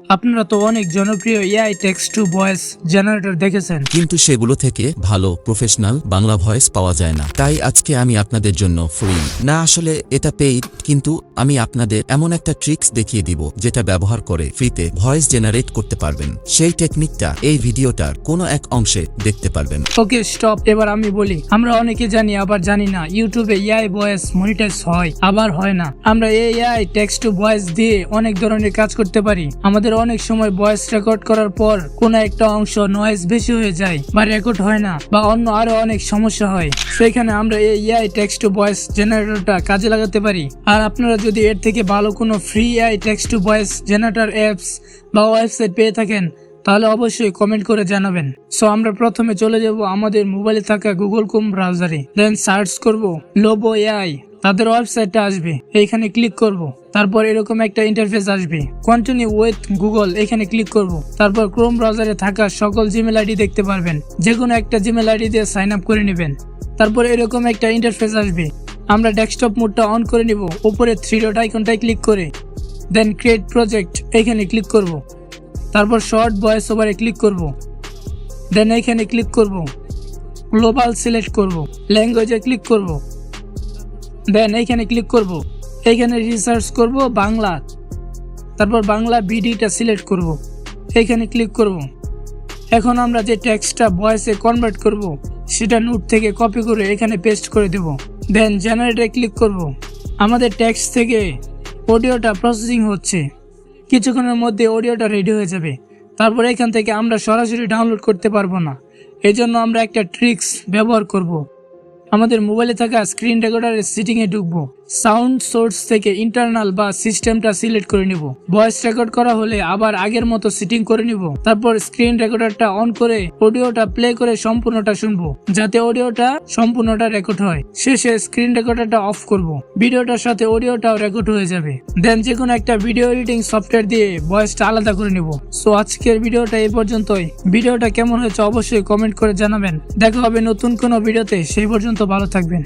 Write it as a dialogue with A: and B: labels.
A: আপনারা তো অনেক জনপ্রিয় AI text to voice generator দেখেছেন।
B: কিন্তু সেগুলো থেকে ভালো প্রফেশনাল বাংলা ভয়েস পাওয়া যায় না। তাই আজকে আমি আপনাদের জন্য ফ্রি না আসলে এটা পেইড কিন্তু আমি আপনাদের এমন একটা ট্রিক্স দেখিয়ে দিব যেটা ব্যবহার করে ফ্রিতে ভয়েস জেনারেট করতে পারবেন। সেই টেকনিকটা এই ভিডিওটার কোনো এক অংশে দেখতে পারবেন।
A: ওকে স্টপ এবার আমি বলি আমরা অনেকে জানি আবার জানি না ইউটিউবে এআই ভয়েস মনিটাইজ হয় আবার হয় না। আমরা এআই টেক্সট টু ভয়েস দিয়ে অনেক ধরনের কাজ করতে পারি। আমাদের অনেক সময় ভয়েস রেকর্ড করার পর কোনো একটা অংশ নয়েজ বেশি হয়ে যায় বা রেকর্ড হয় না বা অন্য আরও অনেক সমস্যা হয়। সেখানে আমরা এই এআই টেক্সট টু ভয়েস জেনারেটরটা কাজে লাগাতে পারি। আর আপনারা যদি এর থেকে ভালো কোনো free AI text to voice generator apps বা ওয়েবসাইট পেয়ে থাকেন তাহলে অবশ্যই কমেন্ট করে জানাবেন। সো আমরা প্রথমে চলে যাব আমাদের মোবাইলে থাকা গুগল ক্রোম ব্রাউজারে দেন সার্চ করব লোবো এআই তাদের ওয়েবসাইটটা আসবে। এইখানে ক্লিক করব। তারপর এরকম একটা ইন্টারফেস আসবে। কন্টিনিউ উইথ গুগল এখানে ক্লিক করব। তারপর ক্রোম ব্রাউজারে থাকা সকল জিমেল আইডি দেখতে পারবেন। যে কোনো একটা জিমেল আইডি দিয়ে সাইন আপ করে নেবেন। তারপর এরকম একটা ইন্টারফেস আসবে। আমরা ডেস্কটপ মোডটা অন করে নিব। উপরে থ্রি ডট আইকনটায় ক্লিক করে। দেন ক্রিয়েট প্রজেক্ট এখানে ক্লিক করব। তারপর শর্ট ভয়েস ওভারে ক্লিক করব। দেন এখানে ক্লিক করব। গ্লোবাল সিলেক্ট করব। ল্যাঙ্গুয়েজে ক্লিক করব। দেন এইখানে ক্লিক করব। এইখানে রিসার্চ করব বাংলা। তারপর বাংলা বিডিটা সিলেক্ট করব। এইখানে ক্লিক করব। এখন আমরা যে টেক্সটটা ভয়েসে কনভার্ট করব, সেটা নোট থেকে কপি করে এখানে পেস্ট করে দেব। দেন জেনারেটে ক্লিক করব। আমাদের টেক্সট থেকে অডিওটা প্রসেসিং হচ্ছে। কিছুক্ষণের মধ্যে অডিওটা রেডি হয়ে যাবে। তারপর এখান থেকে আমরা সরাসরি ডাউনলোড করতে পারব না। এজন্য আমরা একটা ট্রিক্স ব্যবহার করব। আমাদের মোবাইলে থাকা স্ক্রিন রেকর্ডারের সিটিংয়ে ঢুকবো। সাউন্ড সোর্স থেকে ইন্টারনাল বা সিস্টেমটা সিলেক্ট করে নিব। ভয়েস রেকর্ড করা হলে আবার আগের মতো সিটিং করে নিব। তারপর স্ক্রিন রেকর্ডারটা অন করে অডিওটা প্লে করে সম্পূর্ণটা শুনব, যাতে অডিওটা সম্পূর্ণটা রেকর্ড হয়। শেষে স্ক্রিন রেকর্ডারটা অফ করব। ভিডিওটার সাথে অডিওটাও রেকর্ড হয়ে যাবে। দেন যে কোনো একটা ভিডিও এডিটিং সফটওয়্যার দিয়ে ভয়েসটা আলাদা করে নিব। সো আজকের ভিডিওটা এই পর্যন্তই। ভিডিওটা কেমন হয়েছে অবশ্যই কমেন্ট করে জানাবেন। দেখা হবে নতুন কোনো ভিডিওতে। সেই পর্যন্ত ভালো থাকবেন।